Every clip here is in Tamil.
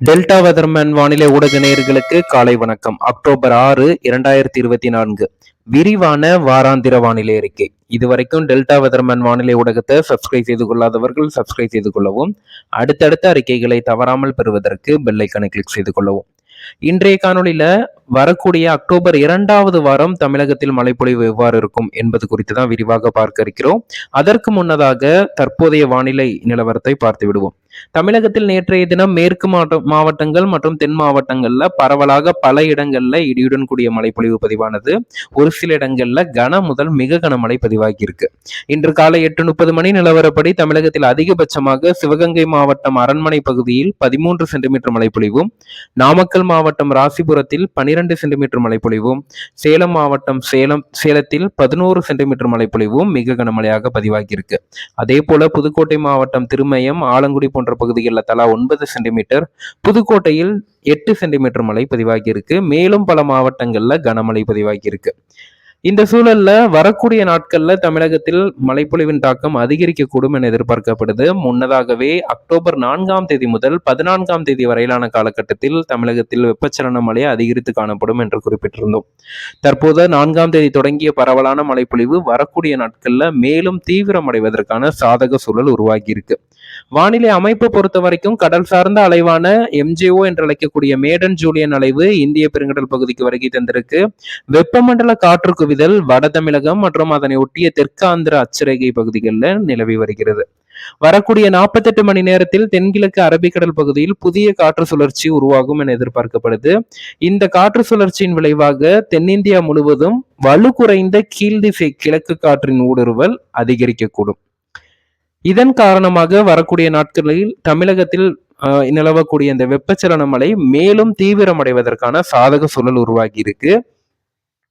டெல்டா வெதர்மேன் வானிலை ஊடக நேயர்களுக்கு காலை வணக்கம். அக்டோபர் ஆறு இரண்டாயிரத்தி இருபத்தி நான்கு. விரிவான வாராந்திர வானிலை அறிக்கை. இதுவரைக்கும் டெல்டா வெதர்மேன் வானிலை ஊடகத்தை சப்ஸ்கிரைப் செய்து கொள்ளாதவர்கள் சப்ஸ்கிரைப் செய்து கொள்ளவும் அடுத்தடுத்த அறிக்கைகளை தவறாமல் பெறுவதற்கு பெல்லைக்கனை கிளிக் செய்து கொள்ளவும். இன்றைய காணொலியில வரக்கூடிய அக்டோபர் இரண்டாவது வாரம் தமிழகத்தில் மழைப்பொழிவு எவ்வாறு இருக்கும் என்பது குறித்து தான் விரிவாக பார்க்க இருக்கிறோம். அதற்கு முன்னதாக தற்போதைய வானிலை நிலவரத்தை பார்த்து விடுவோம் தமிழகத்தில் நேற்றைய தினம் மேற்கு மாவட்டங்கள் மற்றும் தென் மாவட்டங்கள்ல பரவலாக பல இடங்கள்ல இடியுடன் கூடிய மழைப்பொழிவு பதிவானது. ஒரு சில இடங்கள்ல கன முதல் மிக கனமழை பதிவாகியிருக்கு. இன்று காலை எட்டு முப்பது மணி நிலவரப்படி தமிழகத்தில் அதிகபட்சமாக சிவகங்கை மாவட்டம் அரண்மனை பகுதியில் பதிமூன்று சென்டிமீட்டர் மழைப்பொழிவும் நாமக்கல் மாவட்டம் ராசிபுரத்தில் பனிரெண்டு சென்டிமீட்டர் மழைப்பொழிவும் சேலம் மாவட்டம் சேலம் சேலத்தில் பதினோரு சென்டிமீட்டர் மழைப்பொழிவும் மிக கனமழையாக பதிவாகியிருக்கு. அதே போல புதுக்கோட்டை மாவட்டம் திருமயம் ஆலங்குடி போன்ற பகுதிகளில் தலா ஒன்பது சென்டிமீட்டர் புதுக்கோட்டையில் எட்டு சென்டிமீட்டர் மழை பதிவாகியிருக்கு. மேலும் பல மாவட்டங்கள்ல கனமழை பதிவாகியிருக்கு. இந்த சூழல்ல வரக்கூடிய நாட்கள்ல தமிழகத்தில் மழைப்பொழிவின் தாக்கம் அதிகரிக்கக்கூடும் என எதிர்பார்க்கப்படுது. முன்னதாகவே அக்டோபர் நான்காம் தேதி முதல் பதினான்காம் தேதி வரையிலான காலகட்டத்தில் தமிழகத்தில் வெப்பச்சலன மழை அதிகரித்து காணப்படும் என்று குறிப்பிட்டிருந்தோம். தற்போது நான்காம் தேதி தொடங்கிய பரவலான மழைப்பொழிவு வரக்கூடிய நாட்கள்ல மேலும் தீவிரமடைவதற்கான சாதக சூழல் உருவாகி இருக்கு வானிலை அமைப்பு பொறுத்த வரைக்கும் கடல் சார்ந்த அலைவான எம்ஜிஓ என்று அழைக்கக்கூடிய மேடன் ஜூலியன் அலைவு இந்திய பெருங்கடல் பகுதிக்கு வருகை தந்திருக்கு. வெப்பமண்டல காற்று குவிதல் வட தமிழகம் மற்றும் அதனை ஒட்டிய தெற்காந்திர அச்சரேகை பகுதிகளில் நிலவி வருகிறது. வரக்கூடிய நாற்பத்தெட்டு மணி நேரத்தில் தென்கிழக்கு அரபிக்கடல் பகுதியில் புதிய காற்று சுழற்சி உருவாகும் என எதிர்பார்க்கப்படுது. இந்த காற்று சுழற்சியின் விளைவாக தென்னிந்தியா முழுவதும் வலு குறைந்த கீழ்திசை கிழக்கு காற்றின் ஊடுருவல் அதிகரிக்கக்கூடும். இதன் காரணமாக வரக்கூடிய நாட்களில் தமிழகத்தில் நிலவக்கூடிய இந்த வெப்பச்சலன மழை மேலும் தீவிரமடைவதற்கான சாதக சூழல் உருவாகி இருக்கு.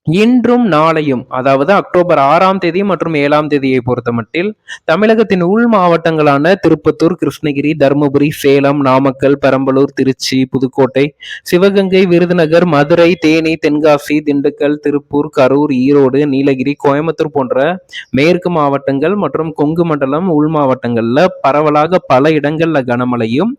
இன்றும் நாளையும் அதாவது அக்டோபர் ஆறாம் தேதி மற்றும் ஏழாம் தேதியை பொறுத்தமட்டில் தமிழகத்தின் உள் மாவட்டங்களான திருப்பத்தூர் கிருஷ்ணகிரி தருமபுரி சேலம் நாமக்கல் பெரம்பலூர் திருச்சி புதுக்கோட்டை சிவகங்கை விருதுநகர் மதுரை தேனி தென்காசி திண்டுக்கல் திருப்பூர் கரூர் ஈரோடு நீலகிரி கோயம்புத்தூர் போன்ற மேற்கு மாவட்டங்கள் மற்றும் கொங்கு மண்டலம் உள் மாவட்டங்கள்ல பரவலாக பல இடங்கள்ல கனமழையும்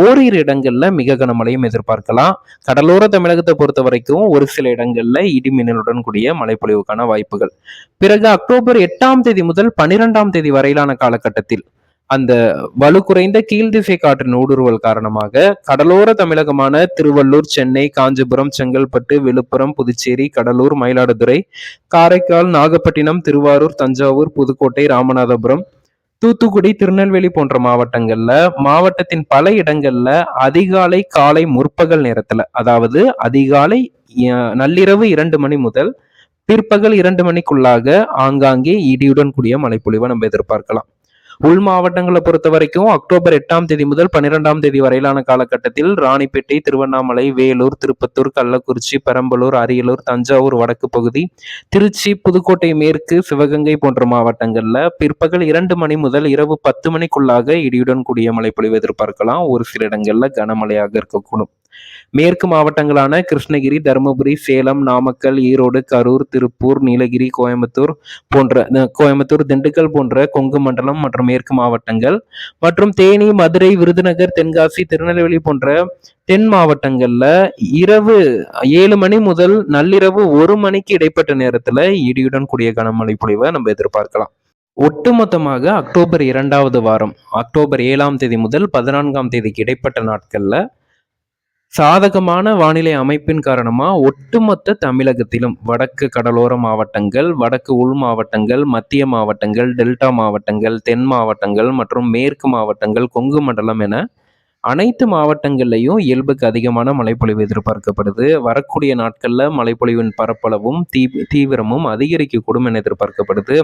ஓரிரு இடங்கள்ல மிக கனமழையும் எதிர்பார்க்கலாம். கடலோர தமிழகத்தை பொறுத்த வரைக்கும் ஒரு சில இடங்கள்ல இடி மழையுடன் கூடிய மழைப்பொழிவுக்கான வாய்ப்புகள். பிறகு அக்டோபர் எட்டாம் தேதி முதல் பனிரெண்டாம் தேதி வரையிலான காலகட்டத்தில் அந்த வலு குறைந்த கீழ்திசை காற்றின் ஊடுருவல் காரணமாக கடலோர தமிழகமான திருவள்ளூர் சென்னை காஞ்சிபுரம் செங்கல்பட்டு விழுப்புரம் புதுச்சேரி கடலூர் மயிலாடுதுறை காரைக்கால் நாகப்பட்டினம் திருவாரூர் தஞ்சாவூர் புதுக்கோட்டை ராமநாதபுரம் தூத்துக்குடி திருநெல்வேலி போன்ற மாவட்டங்கள்ல மாவட்டத்தின் பல இடங்கள்ல அதிகாலை காலை முற்பகல் நேரத்துல அதாவது அதிகாலை நள்ளிரவு இரண்டு மணி முதல் பிற்பகல் இரண்டு மணிக்குள்ளாக ஆங்காங்கே இடியுடன் கூடிய மழைப்பொழிவை நம்ம எதிர்பார்க்கலாம். உள் மாவட்டங்களை பொறுத்த வரைக்கும் அக்டோபர் எட்டாம் தேதி முதல் பன்னிரெண்டாம் தேதி வரையிலான காலகட்டத்தில் ராணிப்பேட்டை திருவண்ணாமலை வேலூர் திருப்பத்தூர் கள்ளக்குறிச்சி பெரம்பலூர் அரியலூர் தஞ்சாவூர் வடக்கு பகுதி திருச்சி புதுக்கோட்டை மேற்கு சிவகங்கை போன்ற மாவட்டங்கள்ல பிற்பகல் இரண்டு மணி முதல் இரவு பத்து மணிக்குள்ளாக இடியுடன் கூடிய மழைப்பொழிவு எதிர்பார்க்கலாம். ஒரு சில இடங்கள்ல கனமழையாக இருக்கக்கூடும். மேற்கு மாவட்டங்களான கிருஷ்ணகிரி தருமபுரி சேலம் நாமக்கல் ஈரோடு கரூர் திருப்பூர் நீலகிரி கோயம்புத்தூர் போன்ற கோயம்புத்தூர் திண்டுக்கல் போன்ற கொங்கு மண்டலம் மற்றும் மேற்கு மாவட்டங்கள் மற்றும் தேனி மதுரை விருதுநகர் தென்காசி திருநெல்வேலி போன்ற தென் மாவட்டங்கள்ல இரவு ஏழு மணி முதல் நள்ளிரவு ஒரு மணிக்கு இடைப்பட்ட நேரத்துல இடியுடன் கூடிய கனமழை பொழிவை நம்ம எதிர்பார்க்கலாம். ஒட்டுமொத்தமாக அக்டோபர் இரண்டாவது வாரம் அக்டோபர் ஏழாம் தேதி முதல் பதினான்காம் தேதிக்கு இடைப்பட்ட நாட்கள்ல சாதகமான வானிலை அமைப்பின் காரணமாக ஒட்டுமொத்த தமிழகத்திலும் வடக்கு கடலோர மாவட்டங்கள் வடக்கு உள் மாவட்டங்கள் மத்திய மாவட்டங்கள் டெல்டா மாவட்டங்கள் தென் மாவட்டங்கள் மற்றும் மேற்கு மாவட்டங்கள் கொங்கு மண்டலம் என அனைத்து மாவட்டங்கள்லையும் இயல்புக்கு அதிகமான மழைப்பொழிவு எதிர்பார்க்கப்படுது. வரக்கூடிய நாட்களில் மழைப்பொழிவின் பரப்பளவும் தீ தீவிரமும் அதிகரிக்கக்கூடும் என எதிர்பார்க்கப்படுது.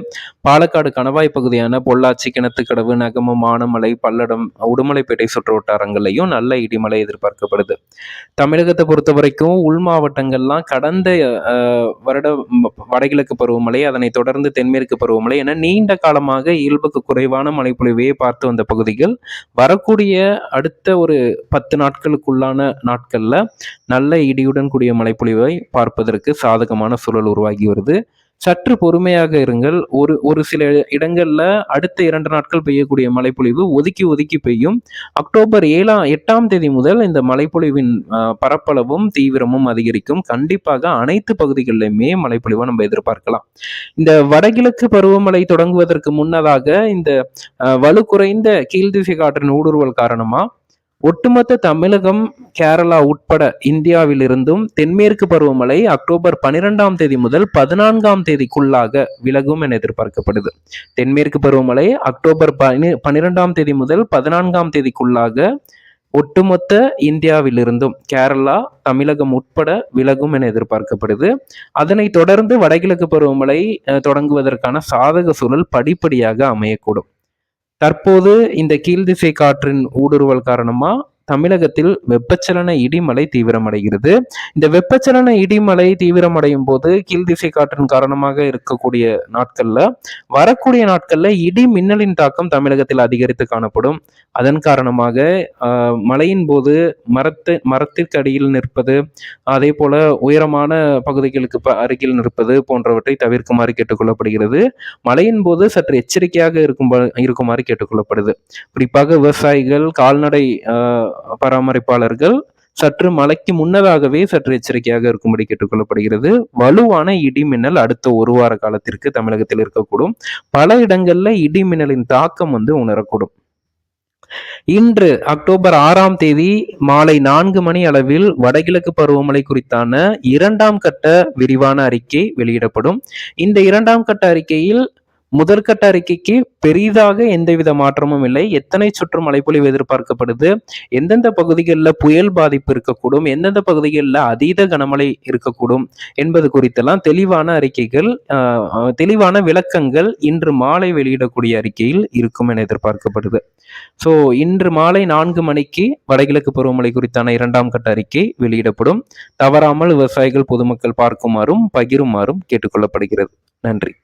பாலக்காடு கணவாய் பகுதியான பொள்ளாச்சி கிணத்துக்கடவு நகமம் ஆனமலை பல்லடம் உடுமலைப்பேட்டை சுற்று வட்டாரங்கள்லையும் நல்ல இடிமலை எதிர்பார்க்கப்படுது. தமிழகத்தை பொறுத்த வரைக்கும் உள் மாவட்டங்கள்லாம் கடந்த வருட வடகிழக்கு பருவமழை அதனைத் தொடர்ந்து தென்மேற்கு பருவமழை என நீண்ட காலமாக இயல்புக்கு குறைவான மழைப்பொழிவையே பார்த்து வந்த பகுதிகள் வரக்கூடிய அடுத்த ஒரு பத்து நாட்களுக்குள்ளான நாட்களில் நல்ல இடியுடன் கூடிய மழைப்பொழிவை பார்ப்பதற்கு சாதகமான சூழல் உருவாகி வருது. சற்று பொறுமையாக இருங்கள். ஒரு ஒரு சில இடங்கள்ல அடுத்த இரண்டு நாட்கள் பெய்யக்கூடிய மழைப்பொழிவு ஒதுக்கி ஒதுக்கி பெய்யும். அக்டோபர் ஏழாம் எட்டாம் தேதி முதல் இந்த மழைப்பொழிவின் பரப்பளவும் தீவிரமும் அதிகரிக்கும். கண்டிப்பாக அனைத்து பகுதிகளிலுமே மழைப்பொழிவை நம்ம எதிர்பார்க்கலாம். இந்த வடகிழக்கு பருவமழை தொடங்குவதற்கு முன்னதாக இந்த வலு குறைந்த கீழ்திசை காற்றின் ஊடுருவல் காரணமா ஒட்டுமொத்த தமிழகம் கேரளா உட்பட இந்தியாவிலிருந்தும் தென்மேற்கு பருவமழை அக்டோபர் பனிரெண்டாம் தேதி முதல் பதினான்காம் தேதிக்குள்ளாக விலகும் என எதிர்பார்க்கப்படுது. தென்மேற்கு பருவமழை அக்டோபர் பனி பனிரெண்டாம் தேதி முதல் பதினான்காம் தேதிக்குள்ளாக ஒட்டுமொத்த இந்தியாவிலிருந்தும் கேரளா தமிழகம் உட்பட விலகும் என எதிர்பார்க்கப்படுது. அதனைத் தொடர்ந்து வடகிழக்கு பருவமழை தொடங்குவதற்கான சாதக சூழல் படிப்படியாக அமையக்கூடும். தற்போது இந்த கீழ்திசை காற்றின் ஊடுருவல் காரணமாக தமிழகத்தில் வெப்பச்சலன இடிமலை தீவிரமடைகிறது. இந்த வெப்பச்சலன இடிமலை தீவிரமடையும் போது கீழ்திசை காற்றின் காரணமாக இருக்கக்கூடிய நாட்கள்ல வரக்கூடிய நாட்கள்ல இடி மின்னலின் தாக்கம் தமிழகத்தில் அதிகரித்து காணப்படும். அதன் காரணமாக மழையின் போது மரத்து மரத்திற்கு அடியில் நிற்பது அதே போல உயரமான பகுதிகளுக்கு ப- அருகில் நிற்பது போன்றவற்றை தவிர்க்குமாறு கேட்டுக்கொள்ளப்படுகிறது. மழையின் போது சற்று எச்சரிக்கையாக இருக்கும் இருக்குமாறு கேட்டுக்கொள்ளப்படுது. குறிப்பாக விவசாயிகள் கால்நடை பராமரிப்பாளர்கள் சற்று மழைக்கு முன்னதாகவே சற்று எச்சரிக்கையாக இருக்கும்படி கேட்டுக்கொள்ளப்படுகிறது. வலுவான இடி மின்னல் அடுத்த ஒரு வார காலத்திற்கு தமிழகத்தில் இருக்கக்கூடும். பல இடங்கள்ல இடி மின்னலின் தாக்கம் வந்து உணரக்கூடும். இன்று அக்டோபர் ஆறாம் தேதி மாலை நான்கு மணி அளவில் வடகிழக்கு பருவமழை குறித்தான இரண்டாம் கட்ட விரிவான அறிக்கை வெளியிடப்படும். இந்த இரண்டாம் கட்ட அறிக்கையில் முதற்கட்ட அறிக்கைக்கு பெரிதாக எந்தவித மாற்றமும் இல்லை. எத்தனை சுற்று மழைப்பொழிவு எதிர்பார்க்கப்படுது? எந்தெந்த பகுதிகளில் புயல் பாதிப்பு இருக்கக்கூடும்? எந்தெந்த பகுதிகளில் அதீத கனமழை இருக்கக்கூடும் என்பது குறித்தெல்லாம் தெளிவான அறிக்கைகள் தெளிவான விளக்கங்கள் இன்று மாலை வெளியிடக்கூடிய அறிக்கையில் இருக்கும் என எதிர்பார்க்கப்படுது. ஸோ இன்று மாலை நான்கு மணிக்கு வடகிழக்கு பருவமழை குறித்தான இரண்டாம் கட்ட அறிக்கை வெளியிடப்படும். தவறாமல் விவசாயிகள் பொதுமக்கள் பார்க்குமாறும் பகிருமாறும் கேட்டுக்கொள்ளப்படுகிறது. நன்றி.